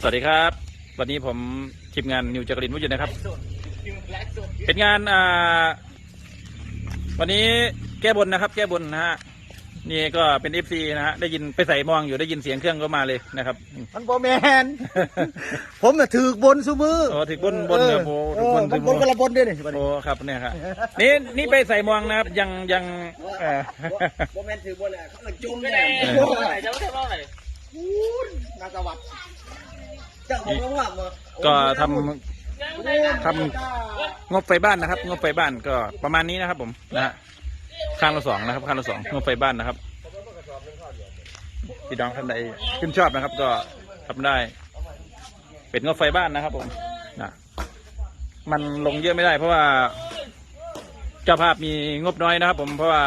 สวัสดีครับ วันนี้ผมทีมงานนิวจักรินวุฒินะครับ เป็นงานอ่าวันนี้แก้บนนะครับ แก้บนนะฮะนี่ก็เป็นเอฟซีนะฮะได้ยินไปใส่มองอยู่ได้ยินเสียงเครื่องก็มาเลยนะครับมันบอแมน ผมน่ะถือบนซุมือโอ้ถือบนบนเอเนี่อยโอ้เอถืออบนมัถืนอบนนคนละบนด้วยนี่บัดนี้โอ้ครับเนี่ยครับนี่นี่ไปใส่มองนะครับยังยังเอ่อบอแมนถือบนเลยเขาเลยจุ่มเลยเออไหนจะว่าเท่าไหร่นาตวัดเจ้าบ อกว่าว่าก็ทำทำงบไฟบ้านนะครับ งบไฟบ้านก็ประมาณนี้นะครับผมนะฮะข้างละสองนะครับข้างละสองงบไฟบ้านนะครับพี่น้องท่านใดขึ้นชอบนะครับ ก็ทำได้ เป็นงบไฟบ้านนะครับ ผมนะมันลงเยอะไม่ได้ เพราะว่า เจ้าภาพมีงบน้อยนะครับ ผมเพราะว่า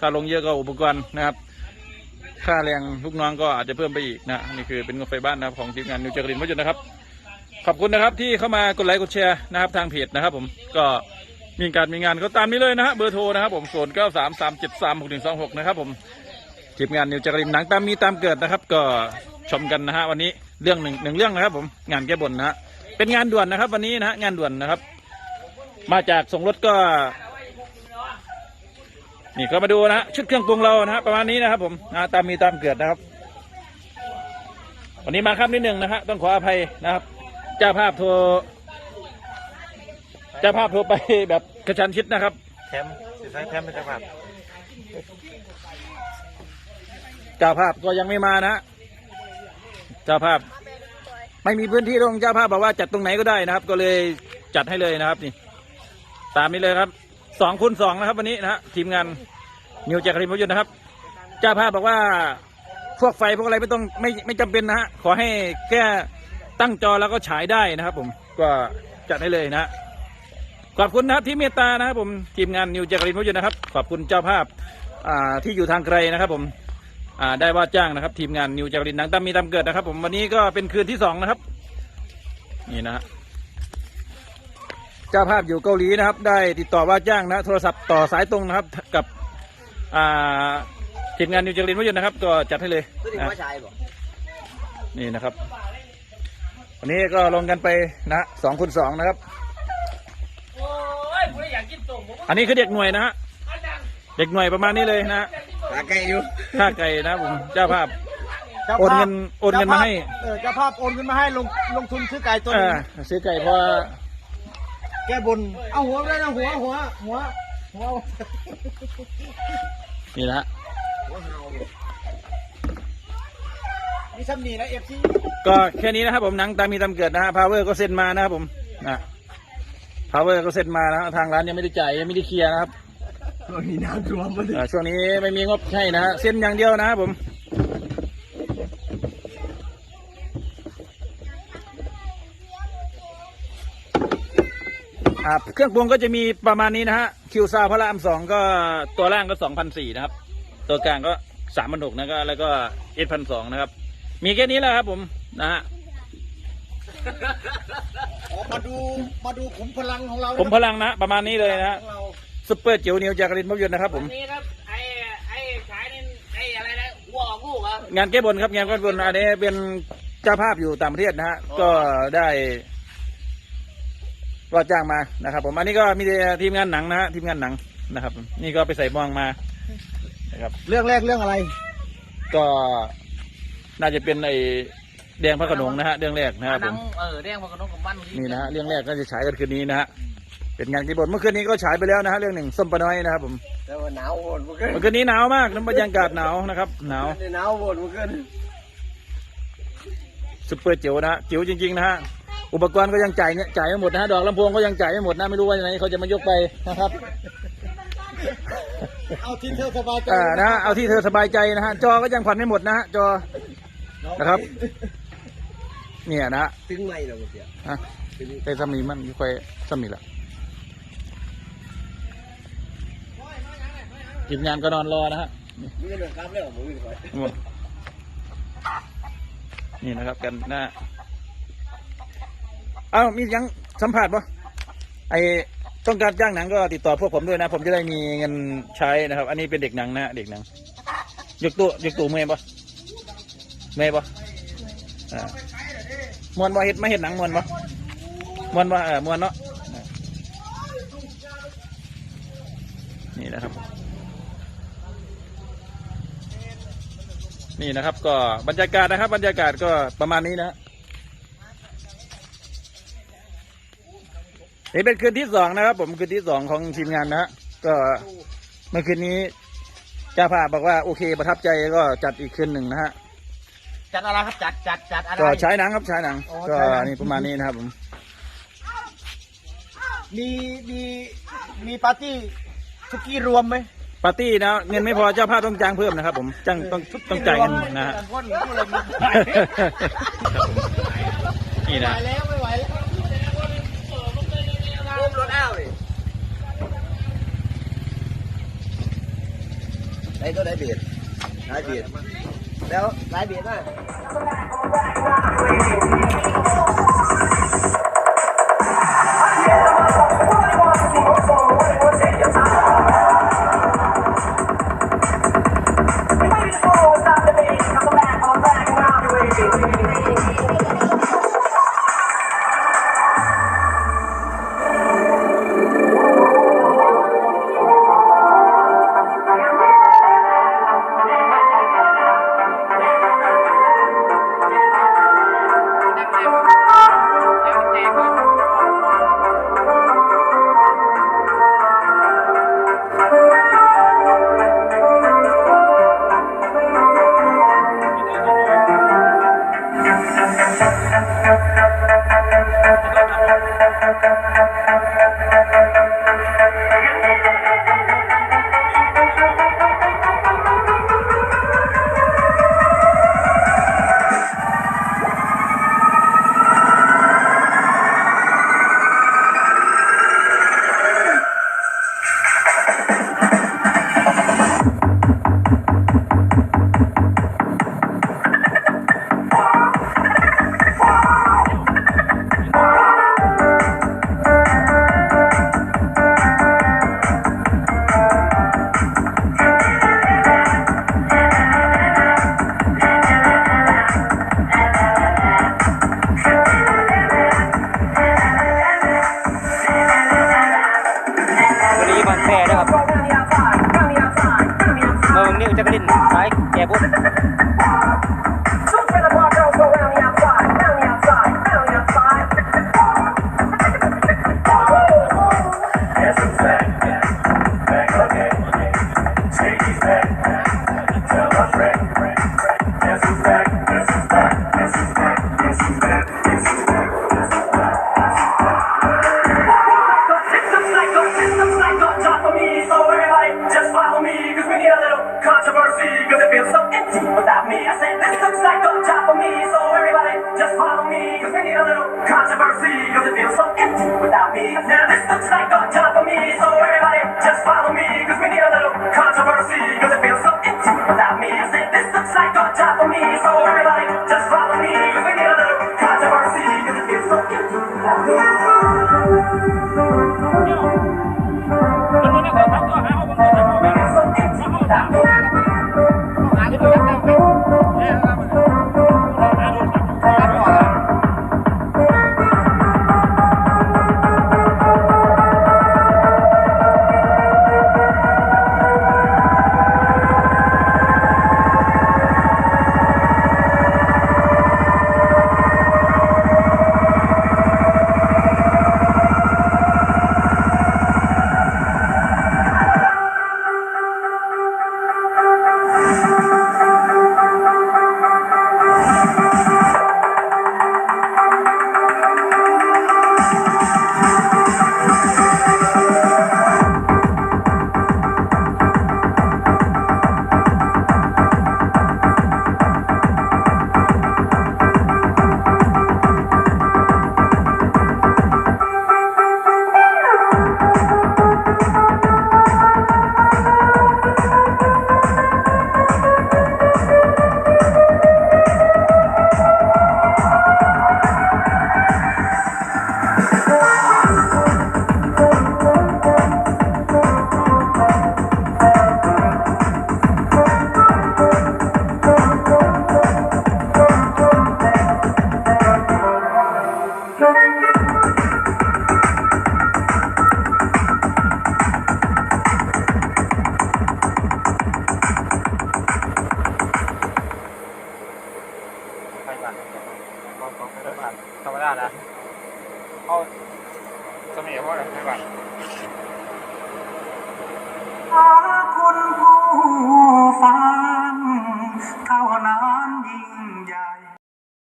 ถ้าลงเยอะก็อุปกรณ์นะครับ ค่าแรงลูกน้องก็อาจจะเพิ่มไปอีกนะนี่คือเป็นงบไฟบ้านนะครับของทีมงานนิวจักรินวัจุนนะครับ ขอบคุณนะครับที่เข้ามากดไลค์กดแชร์นะครับทางเพจนะครับ ผมก็มีการมีงานก็ตามนี้เลยนะฮะเบอร์โทรนะครับผมศูนย์เก้าสามสามเจ็ดสามหกหนึ่งสองหกนะครับผมทีมงานนิวจักรินหนังตามมีตามเกิดนะครับ ก็ชมกันนะฮะวันนี้เรื่องหนึ่งหนึ่งเรื่องนะครับ ผมงานแก้บนนะฮะเป็นงานด่วนนะครับ วันนี้นะฮะงานด่วนนะครับ มาจากส่งรถก็ นี่ก็มาดูนะฮะชุดเครื่องปรุงเรานะฮะประมาณนี้นะครับ ผมนะตามมีตามเกิดนะครับ วันนี้มาครับนิดหนึ่งนะฮะต้องขออภัยนะครับ เจ้าภาพโทรเจ้าภาพโทรไปแบบกระชันชิดนะครับแถมสิใช้แถมเป็นจังหวัดเจ้าภาพก็ยังไม่มานะฮะเจ้าภาพ ไม่มีพื้นที่ตรงเจ้าภาพบอกว่าจัดตรงไหนก็ได้นะครับ ก็เลยจัดให้เลยนะครับนี่ ตามนี้เลยครับ สองคูณสองนะครับ วันนี้นะฮะทีมงานนิวจากริมพยุนนะครับเจ้าภาพบอกว่าพวกไฟพวกอะไรไม่ต้องไม่ไม่จำเป็นนะฮะขอให้แค่ตั้งจอแล้วก็ฉายได้นะครับ ผมก็จัดให้เลยนะขอบคุณนะครับที่เมตตานะครับผมทีมงานนิวจากรินพยุนนะครับ ขอบคุณเจ้าภาพอ่าที่อยู่ทางไกลนะครับผมอ่าได้ว่าจ้างนะครับ ทีมงานนิวจากรินหนังตามมีตามเกิดนะครับ ผมวันนี้ก็เป็นคืนที่สองนะครับ นี่นะฮะ เจ้าภาพอยู่เกาหลีนะครับ ได้ติดต่อว่าจ้างนะ โทรศัพท์ต่อสายตรงนะครับ กับอ่าทีมงานนิวจากรินพยุนนะครับ ก็จัดให้เลยตัวนี้นะว่าชายบ่นี่นะครับ วันนี้ก็ลงกันไปนะสองคูณสองนะครับ โอ้ยผมอยากกินตุ่มผมอันนี้คือเด็กหน่วยนะฮะเด็กหน่วยประมาณนี้เลยนะหาไก่อยู่ค่าไก่นะครับผมเจ้าภาพ โอนเงินโอนเงินมาให้ เออเจ้าภาพโอนเงินมาให้ลงลงทุนซื้อไก่ตัวเอนึองซื้อไก่เพราะว่า แก้บน เอาหัวไปเลยนะหัวหัวหัวหัวนี่นะฮะหัวเห่านี่ซ้ำนี่นะเอฟซีก็แค่นี้นะครับผมหนังตามมีตามเกิดนะฮะพาวเวอร์ก็เซ็นมานะครับผมนะพาวเวอร์ก็เซ็นมานะฮะทางร้านยังไม่ได้จ่ายยังไม่ได้เคลียร์นะครับตัวนี้น้ำท่วมมาเลยอ่าช่วงนี้ไม่มีงบให้นะฮะเซ็นอย่างเดียวนะครับผม อ่าเครื่องปรุงก็จะมีประมาณนี้นะฮะคิวซาพระรามสองก็ตัวล่างก็สองพันสี่นะครับ ตัวกลางก็สามพันหกนะก็แล้วก็เอ็ดพันสองนะครับ มีแค่นี้แหละครับผมนะฮะออกมาดูมาดูขุมพลังของเราผมพลังนะ ประมาณนี้เลยนะฮะของเรา ซุปเปอร์จิ๋วนิวจากรินพยนต์นะครับ ผม นี่ครับไอ้ไอ้ขายนี่ไอ้อะไรนะหัวออกลูกเหรอะงานแก้บนครับงานแก้บนอันนี้เป็นเจ้าภาพอยู่ต่างประเทศนะฮะก็ได้ ว่าจ้างมานะครับ ผมอันนี้ก็มีทีมงานหนังนะฮะทีมงานหนังนะครับ นี่ก็ไปใส่มองมานะครับ เรื่องแรกเรื่องอะไร ก็น่าจะเป็นไอ้แดงพระโขนงนะฮะเรื่องแรกนะครับผนัมงเออเรียกมันก็น้องกับบ้านนี่นะฮะเรื่องแรกก็จะฉายกันคืนนี้นะฮะเป็นงานแก้บนเมื่อคืนนี้ก็ฉายไปแล้วนะฮะเรื่องหนึ่งส้มปลาน้อยนะครับผมแต่ว่าหนาวโหดเมื่อคืนเมื่อคืนนี้หนาวมากน้ำบรรยากาศหนาวนะครับหนาว หนาวโหดเมื่อคืนซุปเปอร์จิ๋วนะฮะจิ๋วจริงๆนะฮะ อุปกรณ์ก็ยังจ่ายเนี่ยจ่ายไม่หมดนะฮะดอกลำโพงก็ยังจ่ายไม่หมดนะไม่รู้ว่ายังไงเขาจะมายกไปนะครับเอาที่เธอสบายใจอ่านะฮะเอาที่เธอสบายใจนะฮะจอก็ยังผ่อนไม่หมดนะฮะจอนะครับ เนี่ยนะฮะถึงไหนแล้วเมื่อกี้อะแต่สามีมันไม่ค่อยสามีละทีมงานก็นอนรอนะฮะมีเรื่องครับแล้วผมไม่ค่อยหมดนี่นะครับกันหน้า เอ้ามียังสัมผัสปะไอต้องการจ้างหนังก็ติดต่อพวกผมด้วยนะ ผมจะได้มีเงินใช้นะครับ อันนี้เป็นเด็กหนังนะเด็กหนังยกตัวยกตัวเมื่อยปะเมยปะอ่มวนบ่เฮ็ดมาเฮ็ดหนังมวนบ่มวนบ่เออมวนเนาะนี่นะครับ นี่นะครับ ก็บรรยากาศนะครับ บรรยากาศก็ประมาณนี้นะ นี่เป็นคืนที่สองนะครับ ผมคืนที่สองของทีมงานนะฮะก็เมื่อคืนนี้เจ้าภาพบอกว่าโอเคประทับใจก็จัดอีกคืนหนึ่งนะฮะจัดอะไรครับจัดจัดจัดอะไรก็ใช้หนังครับใช้หนังอ๋อก็ใช้หนังนี่ประมาณนี้นะครับผมมีมีมีปาร์ตี้ทุกี้รวมไหมปาร์ตี้นะเงินไม่พอเจ้าภาพต้องจ้างเพิ่มนะครับ ผมจ้างต้องต้องจ่ายเงินนะฮะพ่นพูดอะไรไม่ไหวครับผมนี่นะ แล้วไม่ไหวแล้วรวมรถอ้าวดิ ไอ้ตัวไหนเบียดไสายแก่บุญ Just me. I said, this looks like a job for me, so everybody just follow me, cause we need a little controversy, cause it feels so empty without me. Now this looks like a job for me, so everybody just follow me, cause we need a little controversy, cause it feels so empty without me. I said, this looks like a job for me, so everybody just follow me, cause we need a little controversy, cause it feels so empty without me.